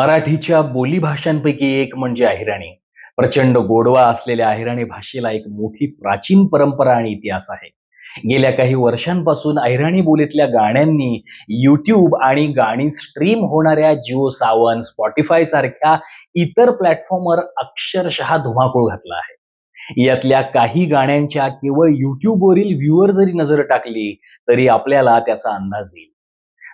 मराठीच्या बोलीभाषांपैकी एक म्हणजे अहिराणी प्रचंड गोडवा असलेल्या अहिराणी भाषेला एक मोठी प्राचीन परंपरा आणि इतिहास आहे. गेल्या काही वर्षांपासून अहिराणी बोलीतल्या गाण्यांनी युट्यूब आणि गाणी स्ट्रीम होणाऱ्या जिओ सावन स्पॉटीफाय सारख्या इतर प्लॅटफॉर्मवर अक्षरशः धुमाकूळ घातला आहे. यातल्या काही गाण्यांच्या केवळ युट्यूबवरील व्ह्युअर जरी नजर टाकली तरी आपल्याला त्याचा अंदाज येईल.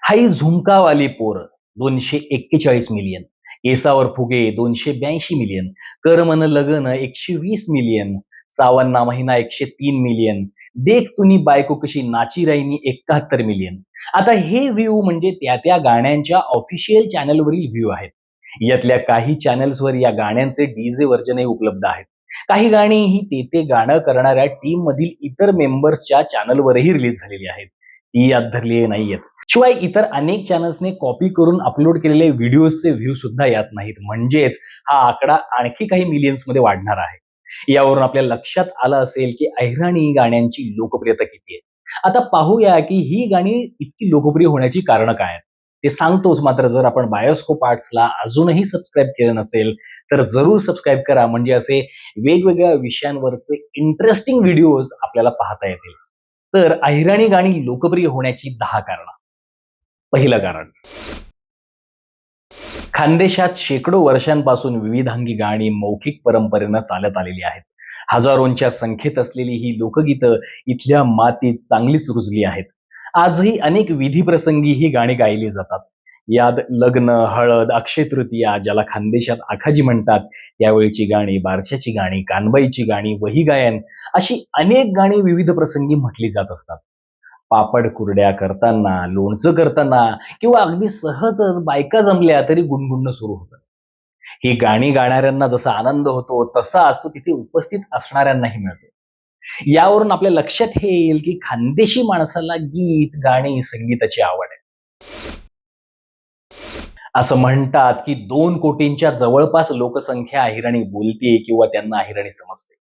हाई झुमकावाली पोर दोनशे एक्केचाळीस मिलियन केसावर फुगे दोनशे ब्याऐंशी मिलियन करमन लगन एकशे वीस मिलियन सावन्ना महिना एकशे तीन मिलियन देख तुनी बायको कशी नाची राहिनी एकाहत्तर मिलियन आता हे व्ह्यू म्हणजे त्या त्या गाण्यांच्या ऑफिशियल चॅनलवरील व्ह्यू आहेत. यातल्या काही चॅनल्सवर या गाण्यांचे डीजे वर्जनही उपलब्ध आहेत. काही गाणी ही ते ते गाणं करणाऱ्या टीम मधील इतर मेंबर्सच्या चॅनलवरही रिलीज झालेली आहेत. ती यात धरली नाहीयेत. शिवाय इतर अनेक चॅनल्सने कॉपी करून अपलोड केलेले व्हिडिओजचे व्ह्यू सुद्धा यात नाहीत. म्हणजेच हा आकडा आणखी काही मिलियन्समध्ये वाढणार आहे. यावरून आपल्या लक्षात आलं असेल की अहिराणी गाण्यांची लोकप्रियता किती आहे. आता पाहूया की ही गाणी इतकी लोकप्रिय होण्याची कारणं काय आहेत. ते सांगतोच मात्र जर आपण बायोस्कोप आर्ट्सला अजूनही सबस्क्राईब केलं नसेल तर जरूर सबस्क्राईब करा. म्हणजे असे वेगवेगळ्या विषयांवरचे इंटरेस्टिंग व्हिडिओज आपल्याला पाहता येतील. तर अहिराणी गाणी लोकप्रिय होण्याची दहा कारणं. पहिलं कारण. खानदेशात शेकडो वर्षांपासून विविधांगी गाणी मौखिक परंपरेनं चालत आलेली आहेत. हजारोंच्या संख्येत असलेली ही लोकगीतं इथल्या मातीत चांगलीच रुजली आहेत. आजही अनेक विधी प्रसंगी ही गाणी गायली जातात. यात लग्न हळद अक्षय तृतीया ज्याला खानदेशात आखाजी म्हणतात त्यावेळची गाणी बारशाची गाणी कानबाईची गाणी वही गायन अशी अनेक गाणी विविध प्रसंगी म्हटली जात असतात. पापड कुरड्या करताना लोणचं करताना किंवा अगदी सहजच बायका जमल्या तरी गुणगुणणं सुरू होतं ही गाणी गाणाऱ्यांना जसा आनंद होतो तसा असतो तिथे उपस्थित असणाऱ्यांनाही मिळतो. यावरून आपल्या लक्षात हे येईल की खानदेशी माणसाला गीत गाणी संगीताची आवड आहे. असं म्हणतात की दोन कोटींच्या जवळपास लोकसंख्या अहिराणी बोलते किंवा त्यांना अहिराणी समजते.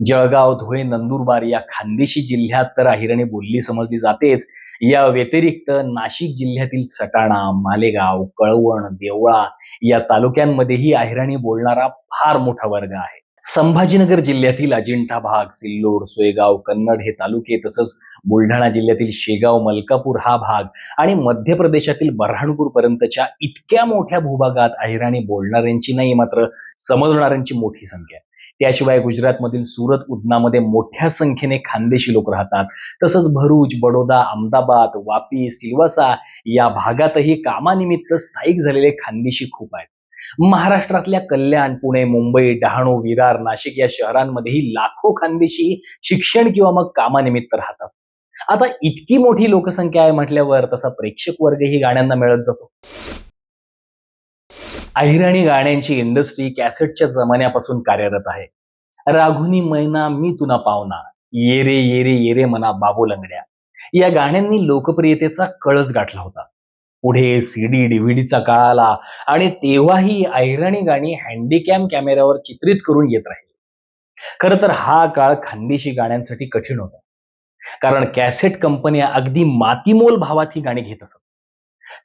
जळगाव धुळे नंदुरबार या खानदेशी जिल्ह्यात तर अहिराणी बोलली समजली जातेच. या व्यतिरिक्त नाशिक जिल्ह्यातील सटाणा मालेगाव कळवण देवळा या तालुक्यांमध्येही अहिराणी बोलणारा फार मोठा वर्ग आहे. संभाजीनगर जिल्ह्यातील अजिंठा भाग सिल्लोड सोयगाव कन्नड हे तालुके तसंच बुलढाणा जिल्ह्यातील शेगाव मलकापूर हा भाग आणि मध्य प्रदेशातील बऱ्हाणपूर पर्यंतच्या इतक्या मोठ्या भूभागात अहिराणी बोलणाऱ्यांची नाही मात्र समजणाऱ्यांची मोठी संख्या त्याशिवाय गुजरातमधील सुरत उदनामध्ये मोठ्या संख्येने खानदेशी लोक राहतात. तसंच भरूच बडोदा अहमदाबाद वापी सिल्वासा या भागातही कामानिमित्त स्थायिक झालेले खानदेशी खूप आहेत. महाराष्ट्रातल्या कल्याण पुणे मुंबई डहाणू विरार नाशिक या शहरांमध्येही लाखो खानदेशी शिक्षण किंवा मग कामानिमित्त राहतात. आता इतकी मोठी लोकसंख्या आहे म्हटल्यावर तसा प्रेक्षक वर्गही गाण्यांना मिळत जातो. अहिराणी गाण्यांची इंडस्ट्री कॅसेटच्या जमान्यापासून कार्यरत आहे. राघुनी मैना मी तुना पावना येरे येरे येरे मना बाबू लंगड्या. या गाण्यांनी लोकप्रियतेचा कळस गाठला होता. पुढे सीडी डीव्हीडीचा काळ आला आणि तेव्हाही अहिराणी गाणी हँडीकॅम कॅमेऱ्यावर चित्रित करून येत राहिली. खरं तर हा काळ खानदेशी गाण्यांसाठी कठीण होता. कारण कॅसेट कंपन्या अगदी मातीमोल भावात ही गाणी घेत असत.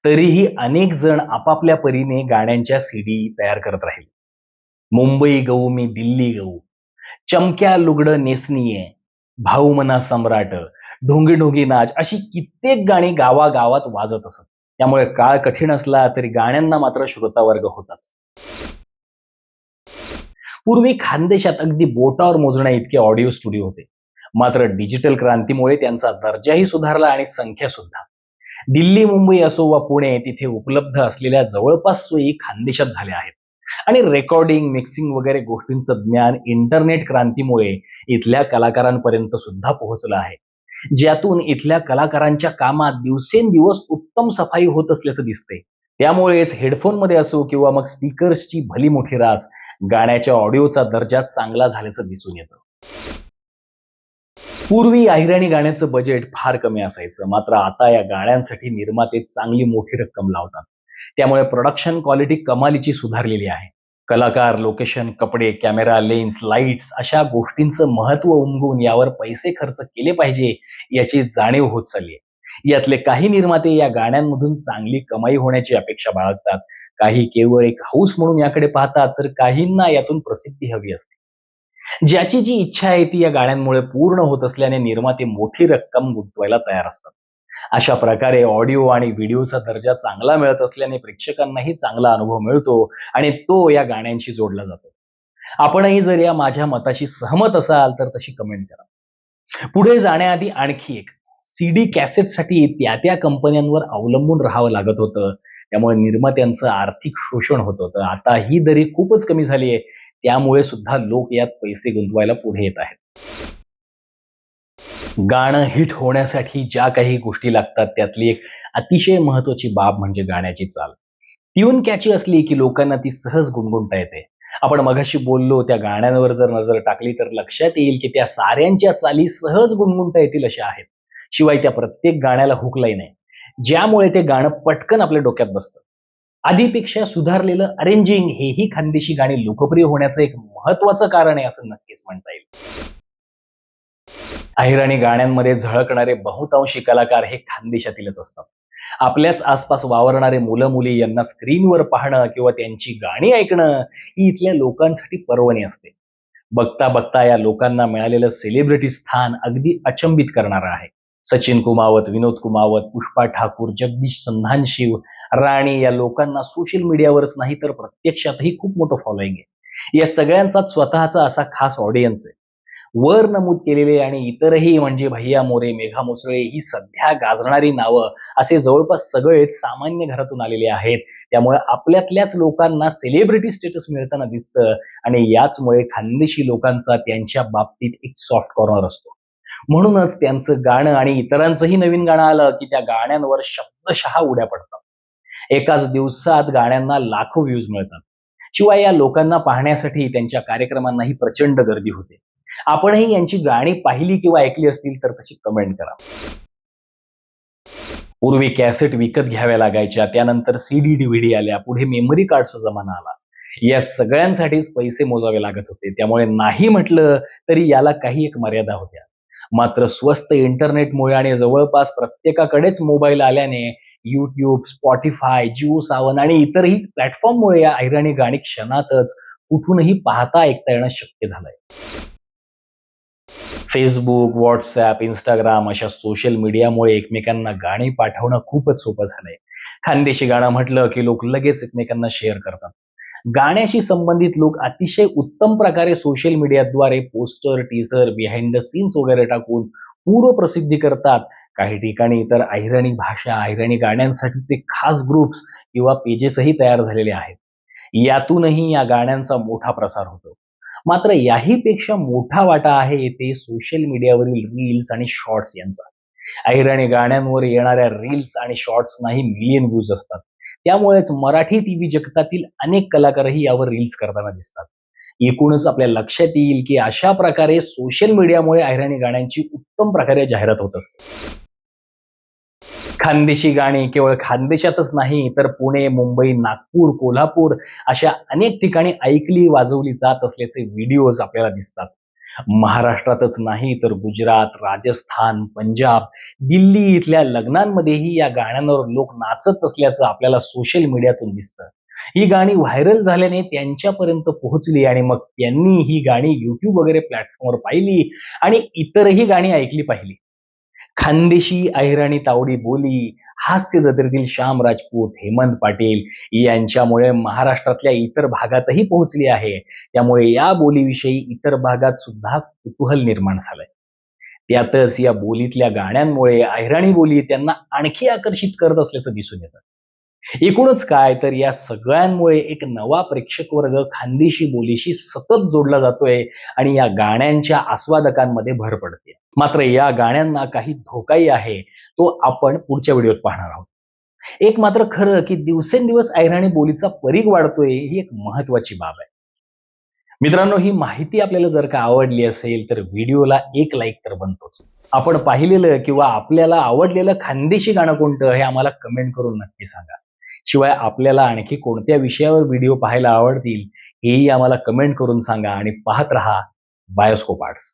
तरीही अनेक जण आपापल्या परीने गाण्यांच्या सीडी तयार करत राहील. मुंबई गहू मी दिल्ली गहू. चमक्या लुगडं नेसनीय. भाऊ मना सम्राट. ढोंगी ढोंगी नाच. अशी कित्येक गाणी गावागावात वाजत असत. त्यामुळे काळ कठीण असला तरी गाण्यांना मात्र श्रोतावर्ग होताच. पूर्वी खानदेशात अगदी बोटावर मोजण्या इतके ऑडिओ स्टुडिओ होते. मात्र डिजिटल क्रांतीमुळे त्यांचा दर्जाही सुधारला आणि संख्या सुद्धा. दिल्ली मुंबई असो वा पुणे तिथे उपलब्ध असलेल्या जवळपास सोयी खानदेशात झाल्या आहेत. आणि रेकॉर्डिंग मिक्सिंग वगैरे गोष्टींचं ज्ञान इंटरनेट क्रांतीमुळे इथल्या कलाकारांपर्यंत सुद्धा पोहोचलं आहे. ज्यातून इथल्या कलाकारांच्या कामात दिवसेंदिवस उत्तम सफाई होत असल्याचं दिसतंय. त्यामुळेच हेडफोनमध्ये असो किंवा मग स्पीकर्सची भली मोठी रास गाण्याच्या ऑडिओचा दर्जा चांगला झाल्याचं दिसून येतं. पूर्वी अहिराणी गाण्याचं बजेट फार कमी असायचं. मात्र आता या गाण्यांसाठी निर्माते चांगली मोठी रक्कम लावतात. त्यामुळे प्रोडक्शन क्वालिटी कमालीची सुधारलेली आहे. कलाकार लोकेशन कपडे कॅमेरा लेन्स लाईट्स अशा गोष्टींचं महत्त्व उमगून यावर पैसे खर्च केले पाहिजे याची जाणीव होत चालली आहे. यातले काही निर्माते या गाण्यांमधून चांगली कमाई होण्याची अपेक्षा बाळगतात. काही केवळ एक हौस म्हणून याकडे पाहतात तर काहींना यातून प्रसिद्धी हवी असते. ज्याची जी इच्छा आहे ती या गाण्यांमुळे पूर्ण होत असल्याने निर्माते मोठी रक्कम गुंतवायला तयार असतात. अशा प्रकारे ऑडिओ आणि व्हिडिओचा दर्जा चांगला मिळत असल्याने प्रेक्षकांनाही चांगला अनुभव मिळतो आणि तो या गाण्यांशी जोडला जातो. आपणही जर या माझ्या मताशी सहमत असाल तर तशी कमेंट करा. पुढे जाण्याआधी आणखी एक. सीडी कॅसेटसाठी त्या त्या कंपन्यांवर अवलंबून राहावं लागत होतं. त्यामुळे निर्मात्यांचं आर्थिक शोषण होत होतं. आता ही दरी खूपच कमी झाली आहे. त्यामुळे सुद्धा लोक यात पैसे गुंतवायला पुढे येत आहेत. गाणं हिट होण्यासाठी ज्या काही गोष्टी लागतात त्यातली एक अतिशय महत्वाची बाब म्हणजे गाण्याची चाल. ट्यून कॅची असली की लोकांना ती सहज गुणगुणता येते. आपण मगाशी बोललो त्या गाण्यांवर जर नजर टाकली तर लक्षात येईल की त्या साऱ्यांच्या चाली सहज गुणगुणता येतील अशा आहेत. शिवाय त्या प्रत्येक गाण्याला हुकलाही नाही ज्यामुळे ते गाणं पटकन आपल्या डोक्यात बसतं. आधीपेक्षा सुधारलेलं अरेंजिंग हेही खानदेशी गाणी लोकप्रिय होण्याचं एक महत्वाचं कारण आहे असं नक्कीच म्हणता येईल. अहिराणी गाण्यांमध्ये झळकणारे बहुतांशी कलाकार हे खानदेशातीलच असतात. आपल्याच आसपास वावरणारे मुलं मुली यांना स्क्रीनवर पाहणं किंवा त्यांची गाणी ऐकणं ही इथल्या लोकांसाठी पर्वणी असते. बघता बघता या लोकांना मिळालेलं सेलिब्रिटी स्थान अगदी अचंबित करणारं आहे. सचिन कुमावत विनोद कुमावत पुष्पा ठाकूर जगदीश संधानशिव राणी या लोकांना सोशल मीडियावरच नाही तर प्रत्यक्षातही खूप मोठं फॉलोईंग आहे. या सगळ्यांचा स्वतःचा असा खास ऑडियन्स आहे. वर नमूद केलेले आणि इतरही म्हणजे भैया मोरे मेघा मोसळे ही सध्या गाजणारी नावं असे जवळपास सगळेच सामान्य घरातून आलेले आहेत. त्यामुळे आपल्यातल्याच लोकांना सेलिब्रिटी स्टेटस मिळताना दिसतं आणि याचमुळे खानदेशी लोकांचा त्यांच्या बाबतीत एक सॉफ्ट कॉर्नर असतो. म्हणूनच त्यांचं गाणं आणि इतरांचंही नवीन गाणं आलं की त्या गाण्यांवर शब्दशः उड्या पडतात. एकाच दिवसात गाण्यांना लाखो व्ह्यूज मिळतात. शिवाय या लोकांना पाहण्यासाठी त्यांच्या कार्यक्रमांनाही प्रचंड गर्दी होते. आपणही यांची गाणी पाहिली किंवा ऐकली असतील तर तशी कमेंट करा. पूर्वी कॅसेट विकत घ्याव्या लागायच्या त्यानंतर सीडी डीव्हीडी आल्या पुढे मेमरी कार्डचा जमाना आला. या सगळ्यांसाठीच पैसे मोजावे लागत होते. त्यामुळे नाही म्हटलं तरी याला काही एक मर्यादा होत्या. मात्र स्वस्त इंटरनेटमुळे आणि जवळपास प्रत्येकाकडेच मोबाईल आल्याने युट्यूब स्पॉटीफाय जिओ सावन आणि इतरही प्लॅटफॉर्ममुळे या ऐराणी गाणी क्षणातच कुठूनही पाहता ऐकता येणं शक्य झालंय. फेसबुक व्हॉट्सॲप इंस्टाग्राम अशा सोशल मीडियामुळे एकमेकांना गाणी पाठवणं खूपच सोपं झालंय. खानदेशी गाणं म्हटलं की लोक लगेच एकमेकांना शेअर करतात. गाण्याशी संबंधित लोक अतिशय उत्तम प्रकारे सोशल मीडियाद्वारे poster teaser behind the scenes वगैरे टाकून पूर्व प्रसिद्धी करतात. काही ठिकाणी तर अहिराणी भाषा अहिराणी गाण्यांसाठीचे खास ग्रुप्स किंवा पेजेसही तयार झालेले आहेत. यातूनही या गाण्यांचा मोठा प्रसार होतो. मात्र याही पेक्षा मोठा वाटा आहे ते सोशल मीडियावरील रील्स आणि शॉर्ट्स यांचा. अहिराणी गाण्यांवर येणाऱ्या रील्स आणि शॉर्ट्सनाही मिलियन व्ह्यूज असतात. त्यामुळेच मराठी टीव्ही जगतातील अनेक कलाकारही यावर रील्स करताना दिसतात. एकूणच आपल्या लक्षात येईल की अशा प्रकारे सोशल मीडियामुळे अहिराणी गाण्यांची उत्तम प्रकारे जाहिरात होत असते. खानदेशी गाणी केवळ खानदेशातच नाही तर पुणे मुंबई नागपूर कोल्हापूर अशा अनेक ठिकाणी ऐकली वाजवली जात असल्याचे व्हिडिओज आपल्याला दिसतात. महाराष्ट्रातच नाही तर गुजरात राजस्थान पंजाब दिल्ली इथल्या लग्नांमध्येही या गाण्यांवर लोक नाचत असल्याचं आपल्याला सोशल मीडियातून दिसतं. ही गाणी व्हायरल झाल्याने त्यांच्यापर्यंत पोहोचली आणि मग त्यांनी ही गाणी युट्यूब वगैरे प्लॅटफॉर्मवर पाहिली आणि इतरही गाणी ऐकली पाहिली. खानदेशी अहिराणी तावडी बोली हास्य जत्रेतील श्याम राजपूत हेमंत पाटील यांच्यामुळे महाराष्ट्रातल्या इतर भागातही पोहोचली आहे. त्यामुळे या बोलीविषयी इतर भागात सुद्धा कुतूहल निर्माण झालंय. त्यातच या बोलीतल्या गाण्यांमुळे अहिराणी बोली त्यांना आणखी आकर्षित करत असल्याचं दिसून येतं. एकूणच काय तर या सगळ्यांमुळे एक नवा प्रेक्षक वर्ग खानदेशी बोलीशी सतत जोडला जातोय आणि या गाण्यांच्या आस्वादकांमध्ये भर पडते मात्र या गाण्यांना काही धोकाही आहे तो आपण पुढच्या व्हिडिओत पाहणार आहोत. एक मात्र खरं की दिवसेंदिवस ऐराणी बोलीचा परीघ वाढतोय ही एक महत्वाची बाब आहे. मित्रांनो ही माहिती आपल्याला जर का आवडली असेल तर व्हिडिओला एक लाईक तर बनतोच. आपण पाहिलेलं किंवा आपल्याला आवडलेलं खानदेशी गाणं कोणतं हे आम्हाला कमेंट करून नक्की सांगा. शिवाय आपल्याला आणखी कोणत्या विषयावर व्हिडिओ पाहायला आवडतील हेही आम्हाला कमेंट करून सांगा आणि पाहत रहा बायोस्कोप आर्ट्स.